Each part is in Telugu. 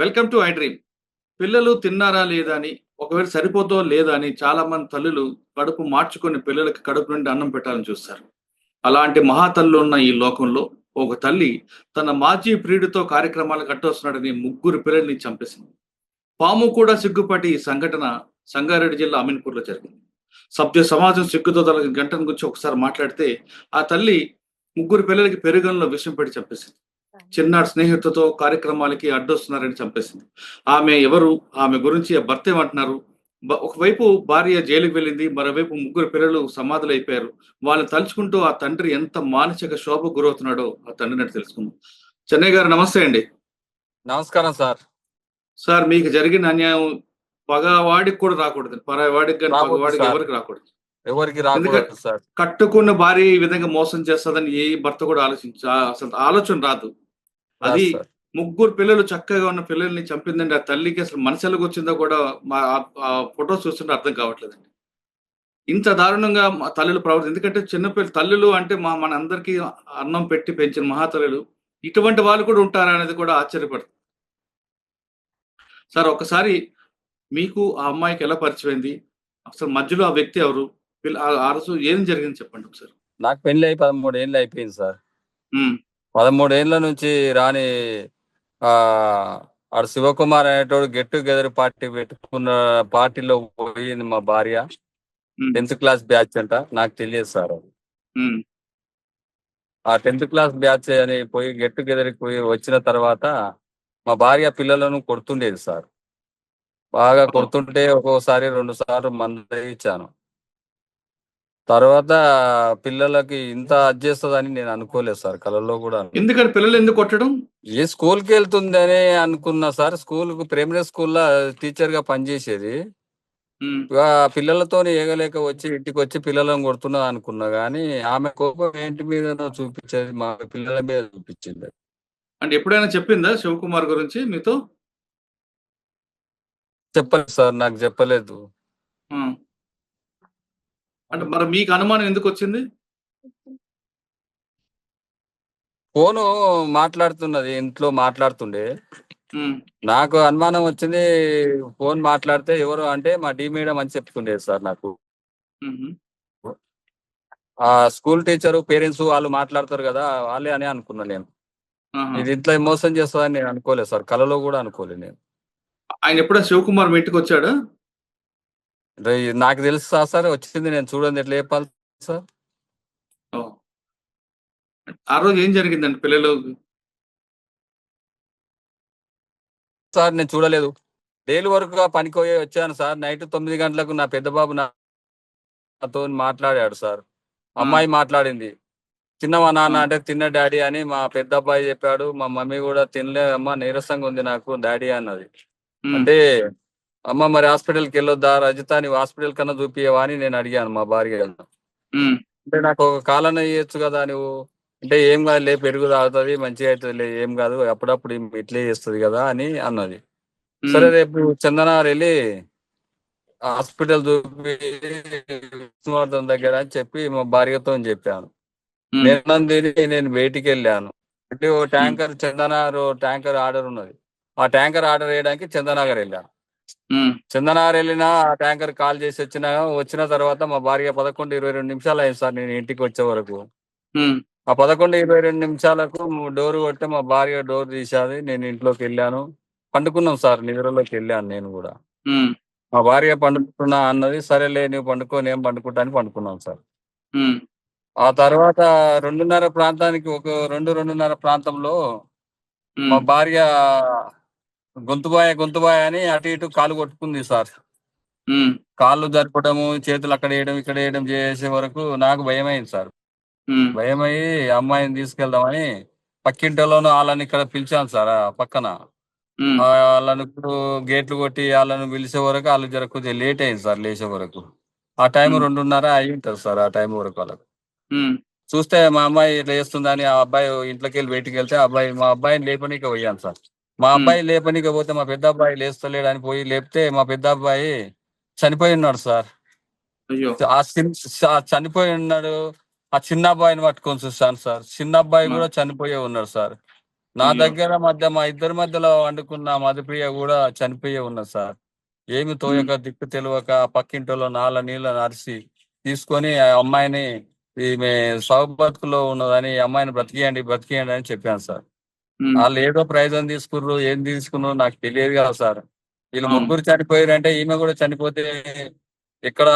Welcome to I dream. పిల్లలు తిన్నారా లేదా అని ఒకవేళ సరిపోతో లేదా అని చాలా మంది తల్లులు కడుపు మార్చుకొని పిల్లలకి కడుపు నుండి అన్నం పెట్టాలని చూస్తారు. అలాంటి మహాతల్లు ఉన్న ఈ లోకంలో ఒక తల్లి తన మాజీ ప్రియుడితో కార్యక్రమాలు కట్టొస్తున్నాడని ముగ్గురు పిల్లల్ని చంపేసింది. పాము కూడా సిగ్గుపడి ఈ సంఘటన సంగారెడ్డి జిల్లా అమీన్పూర్లో జరిగింది. సభ్య సమాజం సిగ్గుతో తన గంటను గురించి ఒకసారి మాట్లాడితే ఆ తల్లి ముగ్గురు పిల్లలకి పెరుగంలో విషం పెట్టి చంపేసింది. చిన్నాడు స్నేహితులతో కార్యక్రమాలకి అడ్డొస్తున్నారని చంపేసింది. ఆమె ఎవరు? ఆమె గురించి భర్త ఏమంటున్నారు? ఒకవైపు భార్య జైలుకి వెళ్ళింది మరోవైపు ముగ్గురు పిల్లలు సమాధులు అయిపోయారు వాళ్ళని తలుచుకుంటూ ఆ తండ్రి ఎంత మానసిక శోభ గురవుతున్నాడో ఆ తండ్రిని తెలుసుకుందాం. చెన్నై గారు నమస్తే అండి. నమస్కారం సార్. సార్ మీకు జరిగిన అన్యాయం పగవాడికి కూడా రాకూడదు పరవాడికి కానీ పగవాడికి. ఎవరికి రాకూడదు. ఎవరికి రాకూడదు సార్. కట్టుకున్న భార్య ఈ విధంగా మోసం చేస్తుందని ఏ భర్త కూడా ఆలోచించ అసలు ఆలోచన రాదు. అది. ముగ్గురు పిల్లలు చక్కగా ఉన్న పిల్లల్ని చంపిందండి ఆ తల్లికి అసలు మనసులకు వచ్చిందో కూడా మా ఆ- ఫోటోస్ చూస్తుంటే అర్థం కావట్లేదండి. ఇంత దారుణంగా మా తల్లులు ప్రవర్తి ఎందుకంటే చిన్నపిల్ల తల్లులు అంటే మా మన అందరికీ అన్నం పెట్టి పెంచిన మహాతల్లులు ఇటువంటి వాళ్ళు కూడా ఉంటారా అనేది కూడా ఆశ్చర్యపడుతుంది. సార్ ఒకసారి మీకు ఆ అమ్మాయికి ఎలా పరిచయమైంది? అసలు మధ్యలో ఆ వ్యక్తి ఎవరు? ఆ- ఆ రోజు ఏం జరిగింది చెప్పండి ఒకసారి. నాకు పెళ్ళి అయి పదమూడు ఏళ్ళు అయిపోయింది సార్. ఉమ్, పదమూడు ఏళ్ళ నుంచి రాని ఆ ఆడు శివకుమార్ అనేటోడు గెట్ టుగెదర్ పార్టీ పెట్టుకున్న పార్టీలో పోయింది మా భార్య. టెన్త్ క్లాస్ బ్యాచ్ అంట నాకు తెలియదు సార్ ఆ టెన్త్ క్లాస్ బ్యాచ్ అని పోయి గెట్ టుగెదర్ పోయి వచ్చిన తర్వాత మా భార్య పిల్లలను కొడుతుండేది సార్. బాగా కొడుతుంటే ఒక్కోసారి రెండు సార్లు మంద ఇచ్చాను తర్వాత పిల్లలకి ఇంత చేస్తుందని నేను అనుకోలేదు సార్ కళలో కూడా. ఎందుకని పిల్లలు ఎందుకు కొట్టడం? ఏ స్కూల్కి వెళ్తుందని అనుకున్నా సార్ స్కూల్ ప్రైమరీ స్కూల్లో టీచర్గా పనిచేసేది పిల్లలతో ఏగలేక వచ్చి ఇంటికి వచ్చి పిల్లలను కొడుతున్నా అనుకున్నా గానీ ఆమె కోపం ఏంటి మీద చూపించేది మా పిల్లల మీద చూపించింది. అంటే ఎప్పుడైనా చెప్పిందా శివకుమార్ గురించి మీతో? చెప్పలేదు సార్ నాకు చెప్పలేదు. అంటే మరి మీకు అనుమానం ఎందుకు వచ్చింది? ఫోను మాట్లాడుతున్నది ఇంట్లో మాట్లాడుతుండే. నాకు అనుమానం వచ్చింది ఫోన్ మాట్లాడితే ఎవరు అంటే మా డి మేడం అని చెప్తుండేది సార్ నాకు. ఆ స్కూల్ టీచర్ పేరెంట్స్ వాళ్ళు మాట్లాడతారు కదా వాళ్ళే అని అనుకున్నా నేను. ఇది ఇంట్లో మోసం చేస్తుందని నేను అనుకోలేదు సార్ కలలో కూడా అనుకోలేదు నేను. ఆయన ఎప్పుడైనా శివకుమార్ మీ ఇంటికి వచ్చాడా? నాకు తెలుసు సార్ వచ్చింది నేను చూడండి ఎట్లా చెప్పాలి సార్. ఆ రోజు ఏం జరిగిందండి పిల్లలు? సార్ నేను చూడలేదు. డైలీ వరకు పనికి పోయి వచ్చాను సార్. నైట్ తొమ్మిది గంటలకు నా పెద్ద బాబు నాతో మాట్లాడాడు సార్. అమ్మాయి మాట్లాడింది. తిన్నవా నాన్న? ఆ. అంటే తిన్న డాడీ అని మా పెద్ద అబ్బాయి చెప్పాడు. మా మమ్మీ కూడా తినలే అమ్మ నీరసంగా ఉంది నాకు డాడీ అన్నది. అంటే అమ్మ మరి హాస్పిటల్కి వెళ్ళొద్దా? రజిత నీవు హాస్పిటల్ కన్నా చూపియవా అని నేను అడిగాను మా భార్య అంటే నాకు ఒక కాలన ఇయ్యొచ్చు కదా నువ్వు. అంటే ఏం కాదు లే పెరుగు తాగుతుంది మంచిగా అవుతుంది లే ఏం కాదు అప్పుడప్పుడు ఇట్లే చేస్తుంది కదా అని అన్నది. సరే రేపు చందనార్ వెళ్ళి హాస్పిటల్ చూపి విష్ణువర్ధన్ దగ్గర అని చెప్పి మా భార్యతో చెప్పాను. ఉమ్, నేను తిని నేను బయటికి వెళ్ళాను. అంటే ఓ ట్యాంకర్ చందనార్ ట్యాంకర్ ఆర్డర్ ఉన్నది. ఆ ట్యాంకర్ ఆర్డర్ వేయడానికి చందనగర్ వెళ్ళాను. ఉమ్, చందనగర్ వెళ్ళిన ఆ ట్యాంకర్ కాల్ చేసి వచ్చిన వచ్చిన తర్వాత మా భార్య పదకొండు ఇరవై రెండు నిమిషాలు అయింది సార్ నేను ఇంటికి వచ్చే వరకు. ఆ పదకొండు ఇరవై రెండు నిమిషాలకు డోర్ కొట్టే మా భార్య డోర్ తీసేది నేను ఇంట్లోకి వెళ్ళాను. పండుకున్నాం సార్ నిద్రలోకి వెళ్ళాను నేను కూడా. మా భార్య పండుకుంటున్నా అన్నది సరేలే నువ్వు పండుకో నేను పండుకుంటా అని పండుకున్నాం సార్. ఆ తర్వాత రెండున్నర ప్రాంతానికి ఒక రెండు రెండున్నర ప్రాంతంలో మా భార్య గొంతుబాయ గొంతుబాయ అని అటు ఇటు కాలు కొట్టుకుంది సార్. కాళ్ళు జరపడము చేతులు అక్కడ వేయడం ఇక్కడ వేయడం చేసే వరకు నాకు భయమైంది సార్. ఉమ్, భయమయ్యి అమ్మాయిని తీసుకెళ్దామని పక్కింటిలోనూ వాళ్ళని ఇక్కడ పిలిచాను సార్ పక్కన. వాళ్ళని ఇప్పుడు గేట్లు కొట్టి వాళ్ళని పిలిచే వరకు వాళ్ళు జర కొద్దిగా లేట్ అయింది సార్ లేచే వరకు. ఆ టైం. రెండున్నర అయి ఉంటుంది సార్ ఆ టైం వరకు వాళ్ళకి. చూస్తే మా అమ్మాయి ఇట్లా చేస్తుందని ఆ అబ్బాయి ఇంట్లోకి వెళ్ళి బయటికి వెళ్తే ఆ అబ్బాయి మా అబ్బాయిని లేపనీకి పోయాను సార్. మా. అబ్బాయి లేపనీకి పోతే మా పెద్ద అబ్బాయి లేస్తలేడు అని పోయి లేపితే మా పెద్ద అబ్బాయి చనిపోయి ఉన్నాడు సార్. ఆ చిన్- ఆ చనిపోయి ఉన్నాడు. ఆ చిన్న అబ్బాయిని పట్టుకొని చూస్తాను సార్. చిన్న అబ్బాయి. కూడా చనిపోయే ఉన్నాడు సార్. నా. దగ్గర మధ్య మా ఇద్దరి మధ్యలో వండుకున్న మధుప్రియ కూడా చనిపోయే ఉన్నది సార్. ఏమి తోయక దిక్కు తెలియక పక్కింటిలో నాల నీళ్ళ నరిసి తీసుకొని ఆ అమ్మాయిని ఈమె సౌబతుకులో ఉన్నదని అమ్మాయిని బ్రతికియండి బ్రతికియండి అని చెప్పాను సార్. వాళ్ళు ఏదో ప్రైజం తీసుకుర్రు ఏం తీసుకున్నారు నాకు తెలియదు కదా సార్. వీళ్ళు. ముగ్గురు చనిపోయారు అంటే ఈమె కూడా చనిపోతే ఎక్కడ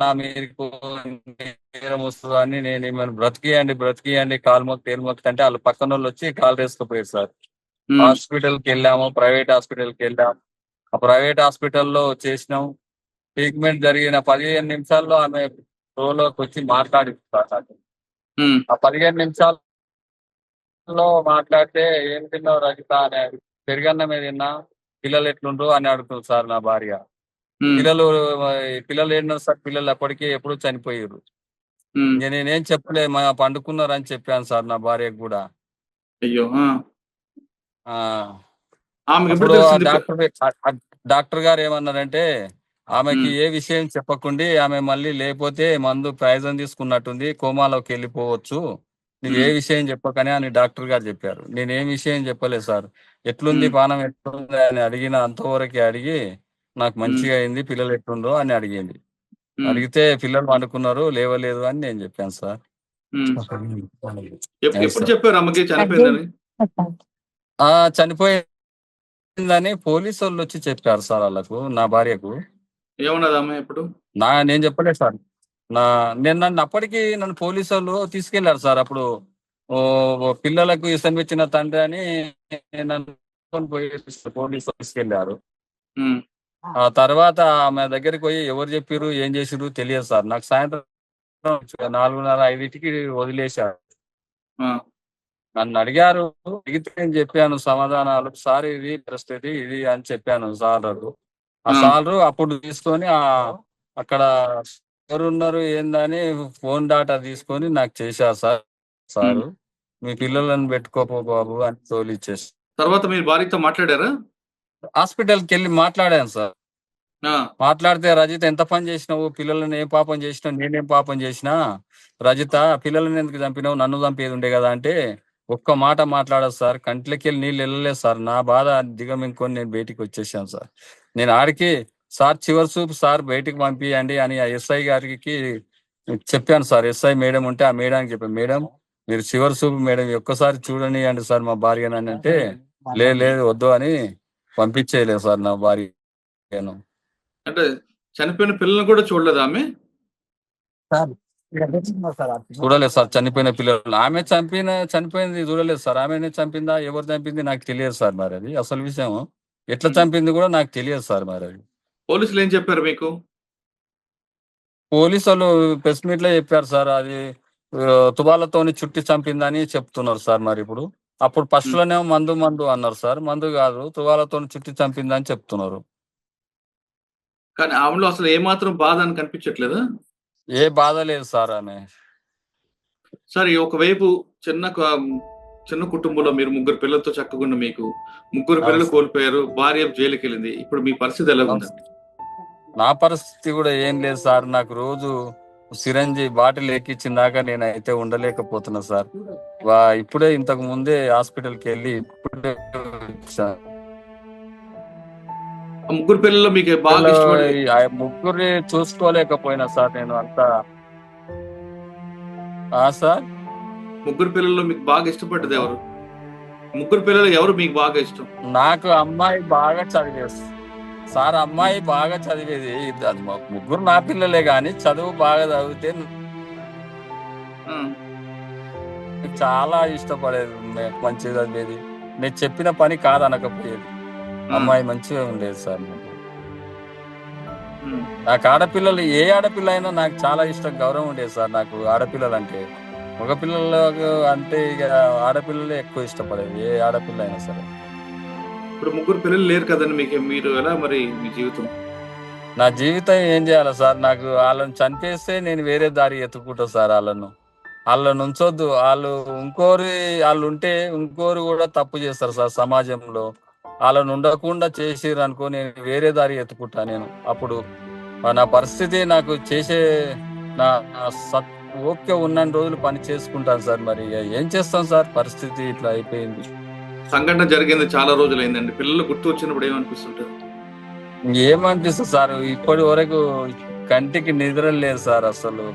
నా మీకు నేరం వస్తుందో అని నేను ఈమెను బ్రతికియండి బ్రతికియండి కాలు మొక్కి తేలు మొక్కి అంటే వాళ్ళు పక్కన వాళ్ళు వచ్చి కాలు వేసుకుపోయారు సార్. ఉమ్, హాస్పిటల్కి వెళ్ళాము ప్రైవేట్ హాస్పిటల్కి వెళ్ళాము. ఆ ప్రైవేట్ హాస్పిటల్లో చేసినాం. ట్రీట్మెంట్ జరిగిన పదిహేను నిమిషాల్లో ఆమె రోలోకి వచ్చి. ఉమ్, ఆ పదిహేను నిమిషాల్లో మాట్లాడితే ఏం తిన్నావు రజిత అని పెరుగన్నమే తిన్నా పిల్లలు ఎట్లుండ్రు అని అడుగుతుంది సార్ నా భార్య. పిల్లలు పిల్లలు ఏంటో సార్? పిల్లలు అప్పటికే ఎప్పుడు చనిపోయారు నేనేం చెప్పలే మా పండుకున్నారు అని చెప్పాను సార్ నా భార్యకు కూడా. అయ్యో తెలిసింది? డాక్టర్ డాక్టర్ గారు ఏమన్నారంటే ఆమెకి. ఏ విషయం చెప్పకుండి ఆమె మళ్ళీ లేకపోతే మందు ప్రయోజనం తీసుకున్నట్టుంది కోమాలోకి వెళ్ళిపోవచ్చు. నువ్వు ఏ. విషయం చెప్పకనే అని డాక్టర్ గారు చెప్పారు. నేను ఏం విషయం చెప్పలేదు సార్. ఎట్లుంది. పానం ఎట్లుంది అని అడిగిన అంతవరకే అడిగి నాకు మంచిగా అయింది పిల్లలు ఎట్లుండ్రో అని అడిగింది. అడిగితే పిల్లలు అనుకున్నారు లేవలేదు అని నేను చెప్పాను సార్. ఎప్పుడు. చెప్పారు అమ్మకి? చనిపోయిందని? ఆ చనిపోయిందని పోలీసు వాళ్ళు వచ్చి చెప్పారు సార్ వాళ్ళకు నా భార్యకు. ఏమన్నది అమ్మ ఎప్పుడు నా నేను చెప్పలేదు సార్. నా నేను నన్ను అప్పటికి నన్ను పోలీసు వాళ్ళు తీసుకెళ్ళారు సార్. అప్పుడు పిల్లలకు ఇష్టం ఇచ్చిన తండ్రి అని నన్ను పోయి పోలీసు తీసుకెళ్ళారు ఆ తర్వాత ఆమె దగ్గరికి పోయి ఎవరు చెప్పారు ఏం చేసిరు తెలియదు సార్. నాకు సాయంత్రం నాలుగున్నర ఐదింటికి వదిలేశారు. నన్ను అడిగారు అడిగితే నేను చెప్పాను సమాధానాలు. సార్ ఇది పరిస్థితి ఇది అని చెప్పాను సార్. ఆ ఆ. సార్ అప్పుడు తీసుకొని ఆ అక్కడ ఎవరు ఉన్నారు ఏందని ఫోన్ డాటా తీసుకొని నాకు చేశారు సార్ సారు. మీ పిల్లలను పెట్టుకోపో బాబు అని తోలిచ్చేసి తర్వాత మీరు భార్యతో మాట్లాడారా? హాస్పిటల్కి వెళ్ళి మాట్లాడాను సార్. మాట్లాడితే రజిత ఎంత పని చేసినావు? పిల్లలను ఏం పాపం చేసినావు? నేనేం పాపం చేసినా? రజిత పిల్లలను ఎందుకు చంపినావు? నన్ను చంపేది ఉండే కదా అంటే ఒక్క మాట మాట్లాడదు సార్. కంట్లోకి వెళ్ళి నీళ్ళు వెళ్ళలేదు సార్. నా బాధ దిగమింకొని నేను బయటికి వచ్చేసాను సార్. నేను ఆడికి సార్ చివరి చూపు సార్ బయటికి పంపియండి అని ఆ ఎస్ఐ గారికి చెప్పాను సార్. ఎస్ఐ మేడం ఉంటే ఆ మేడానికి చెప్పాను. మేడం మీరు చివరి చూపు మేడం ఒక్కసారి చూడనియండి సార్ మా భార్యను అని అంటే లేదు లేదు వద్దు అని పంపించేయలేదు సార్ నా భార్యను. అంటే చనిపోయిన పిల్లల్ని కూడా చూడలేదు ఆమె? చూడలేదు సార్ చనిపోయిన పిల్లలు. ఆమె చంపిన చనిపోయింది చూడలేదు సార్. ఆమెనే చంపిందా ఎవరు చంపింది నాకు తెలియదు సార్ మరి అది. అసలు విషయం ఎట్లా చంపింది కూడా నాకు తెలియదు సార్ మరి అది. పోలీసులు ఏం చెప్పారు మీకు? పోలీసు వాళ్ళు ప్రెస్ మీట్లో చెప్పారు సార్ అది ఆ, తువాలతోని చుట్టి చంపిందని చెప్తున్నారు సార్ మరి ఇప్పుడు. అప్పుడు ఫస్ట్ లోనేమో మందు మందు అన్నారు సార్. మందు కాదు తువాలతోని చుట్టి చంపిందని చెప్తున్నారు. కానీ ఆమెలో అసలు ఏమాత్రం బాధ అని కనిపించట్లేదా? ఏ బాధ లేదు సార్ ఆమె. సరే ఒకవైపు చిన్న చిన్న కుటుంబంలో మీరు ముగ్గురు పిల్లలతో చక్కకుండా మీకు. ముగ్గురు పిల్లలు. కోల్పోయారు భార్య జైలుకి వెళ్ళింది ఇప్పుడు మీ పరిస్థితి ఎలా ఉంది నా పరిస్థితి కూడా ఏం లేదు సార్. నాకు రోజు సిరంజి బాటిల్ ఎక్కించిన దాకా నేను అయితే ఉండలేకపోతున్నా సార్. వా- ఇప్పుడే ఇంతకు ముందే హాస్పిటల్కి వెళ్ళి ఇప్పుడే ముగ్గురు పిల్లలు మీకు బాగా ముగ్గురిని చూసుకోలేకపోయినా సార్ నేను అంతా. ఆ సార్? ముగ్గురు పిల్లల్లో మీకు బాగా ఇష్టపడ్డది ఎవరు? ముగ్గురు పిల్లలు ఎవరు మీకు బాగా ఇష్టం? నాకు అమ్మాయి బాగా చదివేది సార్ అమ్మాయి బాగా చదివేది ముగ్గురు నా పిల్లలే గాని చదువు బాగా చదివితే చాలా ఇష్టపడేది మంచిగా చదివేది. నేను చెప్పిన పని కాదనకపోయేది. అమ్మాయి మంచిగా ఉండేది సార్ నాకు. నాకు ఆడపిల్లలు ఏ ఆడపిల్ల అయినా నాకు చాలా ఇష్టం గౌరవం ఉండేది సార్ నాకు ఆడపిల్లలు అంటే మగ పిల్లలకు అంటే ఇక ఆడపిల్లలే ఎక్కువ ఇష్టపడేది ఏ ఆడపిల్ల అయినా సరే. ఇప్పుడు ముగ్గురు పిల్లలు లేరు కదండి మీకు మీరు ఎలా మరి మీ జీవితం? నా జీవితం ఏం చేయాలి సార్? నాకు వాళ్ళని చంపేస్తే నేను వేరే దారి ఎత్తుకుంటా సార్ వాళ్ళను. వాళ్ళని ఉంచొద్దు. వాళ్ళు ఇంకోరి వాళ్ళు ఉంటే ఇంకోరు కూడా తప్పు చేస్తారు సార్ సమాజంలో. వాళ్ళని ఉండకుండా చేసిర్రు అనుకో నేను వేరే దారి ఎత్తుకుంటా నేను అప్పుడు. నా పరిస్థితి నాకు చేసే నా సత్ ఓకే ఉన్న రోజులు పని చేసుకుంటాను సార్ మరి. ఏం చేస్తాం సార్? పరిస్థితి ఇట్లా అయిపోయింది. సంఘటన జరిగింది చాలా రోజులైందండి. పిల్లలు గుర్తు వచ్చినప్పుడు ఏమనిపిస్తుంటారు ఏమనిపిస్తుంది సార్? ఇప్పటి వరకు కంటికి నిద్ర లేదు సార్ అసలు.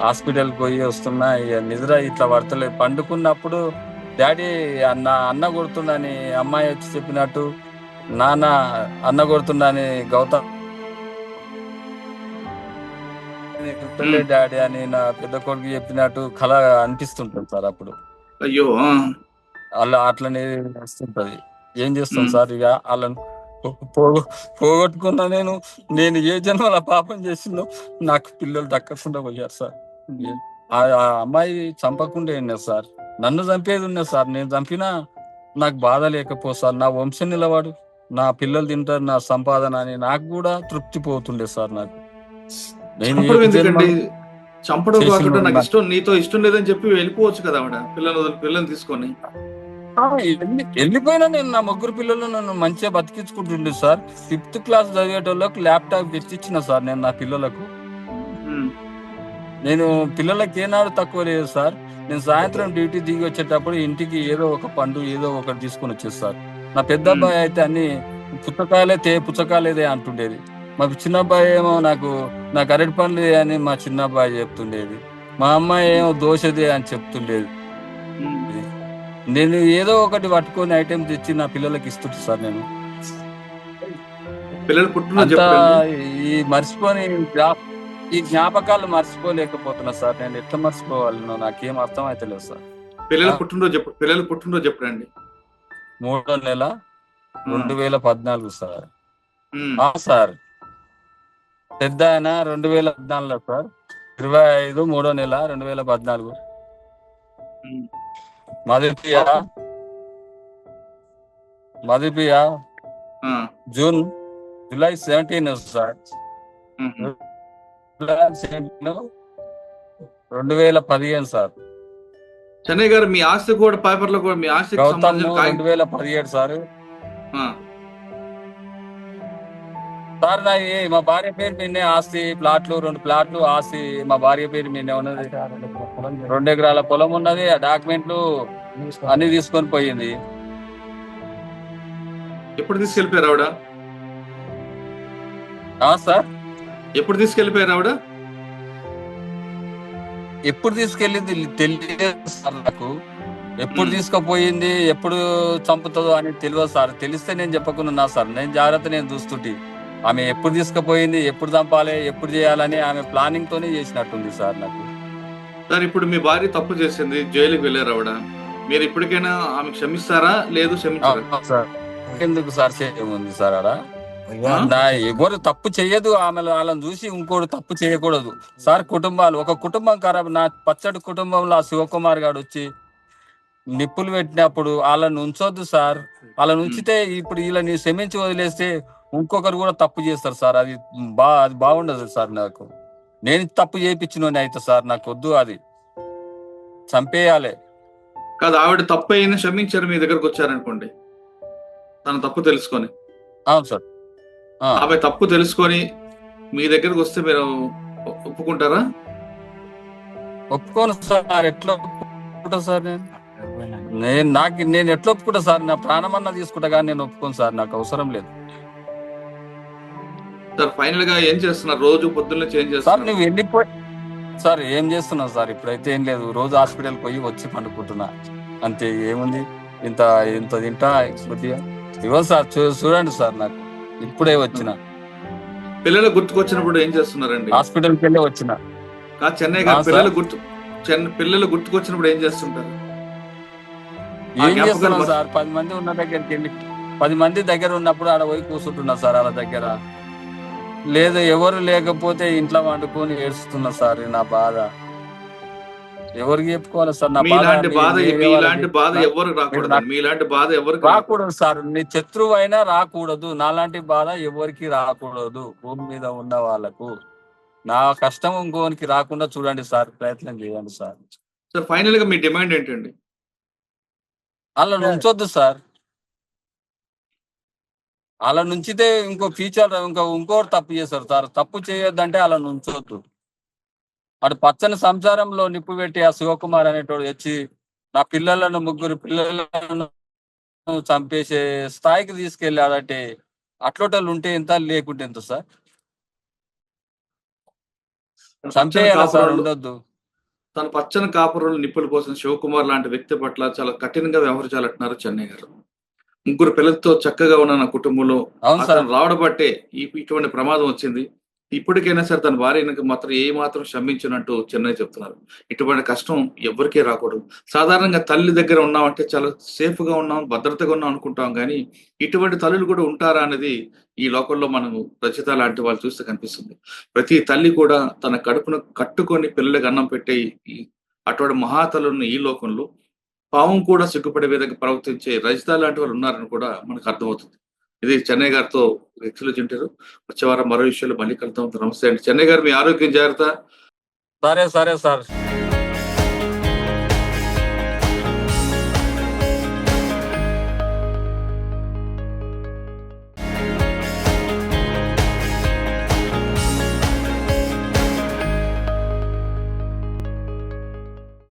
హాస్పిటల్ పోయి వస్తున్నా ఇక నిద్ర ఇట్లా పడతలేదు పండుకున్నప్పుడు డాడీ అన్న అన్న కొడుతుండని అమ్మాయి వచ్చి చెప్పినట్టు నాన్న అన్న కొడుతుండని గౌతమ్ డాడీ అని నా పెద్ద కొడుకు చెప్పినట్టు కళ అనిపిస్తుంటుంది సార్ అప్పుడు. అయ్యో. అలా అట్లనే వస్తుంటది ఏం చేస్తాం. సార్ ఇక వాళ్ళని పో- పోగొట్టుకున్నా నేను నేను ఏ జన్మల పాపం చేసిందో నాకు పిల్లలు దక్కకుండా పోయారు సార్. ఆ అమ్మాయి చంపకుండా ఉన్నది సార్. నన్ను చంపేది ఉన్నది సార్. నేను చంపినా నాకు బాధ లేకపో సార్. నా వంశం నిలవాడు నా పిల్లలు తింటారు నా సంపాదన అని నాకు కూడా తృప్తి పోతుండే సార్ నాకు. నేను చంపడం కాకుండా నాకు. ఇష్టం నీతో ఇష్టం లేదని చెప్పి వెళ్ళిపోవచ్చు కదా ఆవిడ. పిల్లలు పిల్లల్ని తీసుకొని. వెళ్ళిపోయినా నేను నా ముగ్గురు పిల్లలు నన్ను మంచిగా బతికించుకుంటుండే సార్ ఫిఫ్త్ క్లాస్ చదివేటోళ్ళకి ల్యాప్టాప్ తెచ్చిచ్చిన సార్ నేను నా పిల్లలకు. నేను పిల్లలకి ఏనాడు తక్కువ లేదు సార్ నేను సాయంత్రం డ్యూటీ దిగి వచ్చేటప్పుడు ఇంటికి ఏదో ఒక పండు ఏదో ఒకటి తీసుకొని వచ్చేది సార్ నా పెద్ద. అబ్బాయి అయితే అన్ని పుచ్చకాయలే తే పుచ్చకాయలేదే అంటుండేది మా చిన్న అబ్బాయి ఏమో నాకు నాకు అరటి పండ్లు అని మా చిన్న అబ్బాయి చెప్తుండేది మా అమ్మాయి ఏమో దోశదే అని చెప్తుండేది. నేను ఏదో ఒకటి పట్టుకొని ఐటెం తెచ్చి నా పిల్లలకి ఇస్తుంటా సార్ నేను. అంతా ఈ మర్చిపోని ఈ జ్ఞాపకాలు మర్చిపోలేకపోతున్నా సార్. నేను ఎట్లా మర్చిపోవాలనో నాకేం అర్థం అయితే లేదు సార్ పిల్లల. పుట్టినరోజు చెప్పు పిల్లలు పుట్టినరోజు చెప్పండి. మూడో నెల రెండు వేల పద్నాలుగు సార్. సార్. పెద్ద ఆయన రెండు వేల పద్నాలుగులో సార్. ఇరవై ఐదు మూడో నెల రెండు వేల పద్నాలుగు. మదిపియ మదిపియ. June July seventeen sir um. July seventeen రెండు వేల పదిహేను సార్ చెన్నై గారు మీ ఆస్తి కూడా పేపర్లో కూడా మీ కాగితం- రెండు వేల పదిహేడు సార్. సార్ నా ఈ- మా భార్య పేరు మీదనే ఆస్తి ప్లాట్లు రెండు ప్లాట్లు ఆస్తి మా భార్య పేరు మీద ఉన్నది. రెండు ఎకరాల పొలం ఉన్నది ఆ డాక్యుమెంట్లు అన్ని తీసుకొని పోయింది. ఎప్పుడు తీసుకెళ్ళిపోయారు ఆవిడ? సార్? ఎప్పుడు తీసుకెళ్ళిపోయారు ఆవిడ? ఎప్పుడు తీసుకెళ్ళింది తెలియదు సార్ నాకు. ఎప్పుడు. తీసుకుపోయింది ఎప్పుడు చంపుతుందో అని తెలియదు సార్. తెలిస్తే నేను చెప్పకుండా సార్. నేను జాగ్రత్త నేను చూస్తుంటే. ఆమె ఎప్పుడు తీసుకుపోయింది ఎప్పుడు చంపాలి ఎప్పుడు చేయాలని ఆమె ప్లానింగ్ తోనే చేసినట్టుంది సార్ నాకు. సార్ ఇప్పుడు మీ భార్య తప్పు చేసింది జైలుకి వెళ్ళారు ఆవిడ. మీరు ఇప్పటికైనా ఆమె క్షమిస్తారా లేదు క్షమించారా? సార్. ఎందుకు సార్ ఉంది సార్ ఆడ? ఎవరు తప్పు చేయదు ఆమె వాళ్ళని చూసి ఇంకోటి తప్పు చేయకూడదు. సార్ కుటుంబాలు ఒక కుటుంబం ఖరాబ్ నా పచ్చడి కుటుంబంలో ఆ శివకుమార్ గారు వచ్చి నిప్పులు పెట్టినప్పుడు వాళ్ళని ఉంచొద్దు సార్. వాళ్ళని ఉంచితే ఇప్పుడు వీళ్ళని క్షమించి వదిలేస్తే ఇంకొకరు కూడా తప్పు చేస్తారు సార్. అది బా అది బాగుండదు సార్ నాకు. నేను తప్పు చేయించిన అయితే సార్ నాకు వద్దు అది. చంపేయాలి. కాదు ఆవిడ తప్పు అయినా క్షమించారు మీ దగ్గరకు వచ్చారనుకోండి. తన తప్పు తెలుసుకొని. అవును సార్. ఆమె తప్పు తెలుసుకొని మీ దగ్గరకు వస్తే మీరు ఒప్పుకుంటారా? ఒప్పుకోను సార్. ఎట్లా ఒప్పుకుంటా సార్ నేను? నేను నాకు నేను ఎట్లా ఒప్పుకుంటా సార్? నా ప్రాణమన్నా తీసుకుంటా కానీ నేను ఒప్పుకోను సార్. నాకు అవసరం లేదు. సార్ ఫైనల్గా ఏం చేస్తున్నారు? రోజు పొద్దున్న చేంజ్ సార్ చేస్తున్నారు. నువ్వు వెళ్ళిపోయి సార్ ఏం చేస్తున్నావు సార్? ఇప్పుడైతే ఏం లేదు. రోజు హాస్పిటల్ పోయి వచ్చి పండుకుంటున్నా. అంతే ఏముంది? ఇంత ఇంత తింటా కొద్దిగా ఇవ్వ సార్ చూ- చూడండి సార్ నాకు. ఇప్పుడే వచ్చిన. పిల్లలు గుర్తుకొచ్చినప్పుడు ఏం చేస్తున్నారండి? హాస్పిటల్కి వెళ్ళి వచ్చిన. కాదు చెన్నై ఆ, గారు సార్. పిల్లలు గుర్తు చెన్న పిల్లలు గుర్తుకొచ్చినప్పుడు ఏం చేస్తుంటారు? ఆ ఏం జ్ఞాపకాలు సార్? పది మంది ఉన్న దగ్గరికి వెళ్ళి పది మంది దగ్గర ఉన్నప్పుడు ఆడ పోయి కూర్చుంటున్నా సార్ వాళ్ళ దగ్గర. లేదు ఎవరు లేకపోతే ఇంట్లో వండుకొని ఏడుస్తున్నా సార్ నా బాధ. ఎవరికి చెప్పుకోవాలి సార్ నా బాధ మీలాంటి బాధ వేరే మీలాంటి వాళ్ళకి బాధ నా- ఎవరికి రాకూడదు. మీలాంటి బాధ ఎవరికి రాకూడదు రాకూడదు. సార్ నీ శత్రువు అయినా రాకూడదు. నాలాంటి బాధ ఎవరికి రాకూడదు భూమి మీద ఉన్న వాళ్ళకు. నా కష్టం ఇంకోనికి రాకుండా చూడండి సార్ ప్రయత్నం చేయండి సార్. సార్ ఫైనల్గా మీ డిమాండ్ ఏంటండి? అలా ఉంచొద్దు సార్. అలా నుంచితే ఇంకో ఫ్యూచర్ ఇంకో ఇంకోటి తప్పు చేస్తారు సార్. తప్పు చేయొద్దంటే అలా ఉంచొద్దు అటు పచ్చని సంసారంలో నిప్పు పెట్టి ఆ శివకుమార్ అనేటోడు వచ్చి నా పిల్లలను ముగ్గురు పిల్లలను చంపేసే స్థాయికి తీసుకెళ్ళాడంటే అట్లోటలు ఉంటే ఎంత లేకుంటే ఎంత సార్? చంపేయాలి సార్? ఉండొద్దు. తన పచ్చని కాపురంలో నిప్పుల కోసం శివకుమార్ లాంటి వ్యక్తి పట్ల చాలా కఠినంగా వ్యవహరించాలంటున్నారు చెన్నై గారు. ముగ్గురు పిల్లలతో చక్కగా ఉన్న నా కుటుంబంలో అతను రావడం బట్టే ఈ ఇటువంటి ప్రమాదం వచ్చింది. ఇప్పటికైనా సరే తన భార్యను మాత్రం ఏ మాత్రం క్షమించినట్టు చెన్నై చెప్తున్నారు. ఇటువంటి కష్టం ఎవరికీ రాకూడదు. సాధారణంగా తల్లి దగ్గర ఉన్నామంటే చాలా సేఫ్గా ఉన్నాం భద్రతగా ఉన్నాం అనుకుంటాం కానీ ఇటువంటి తల్లులు కూడా ఉంటారా అనేది ఈ లోకంలో మనము రచిత లాంటి వాళ్ళు చూస్తే కనిపిస్తుంది. ప్రతి తల్లి కూడా తన కడుపును కట్టుకొని పిల్లలకి అన్నం పెట్టే అటువంటి మహాతల్లులను ఈ లోకంలో పాపం కూడా సిగ్గుపడే విధంగా ప్రవర్తించే రజిత లాంటి వారు ఉన్నారని కూడా మనకు అర్థమవుతుంది. ఇది చెన్నై గారితో వ్యక్తులు తింటారు. వచ్చే వారం మరో విషయాలు మళ్ళీ కలుద్దాం. నమస్తే అండి. చెన్నై గారు మీ ఆరోగ్యం జాగ్రత్త. సరే సరే సార్.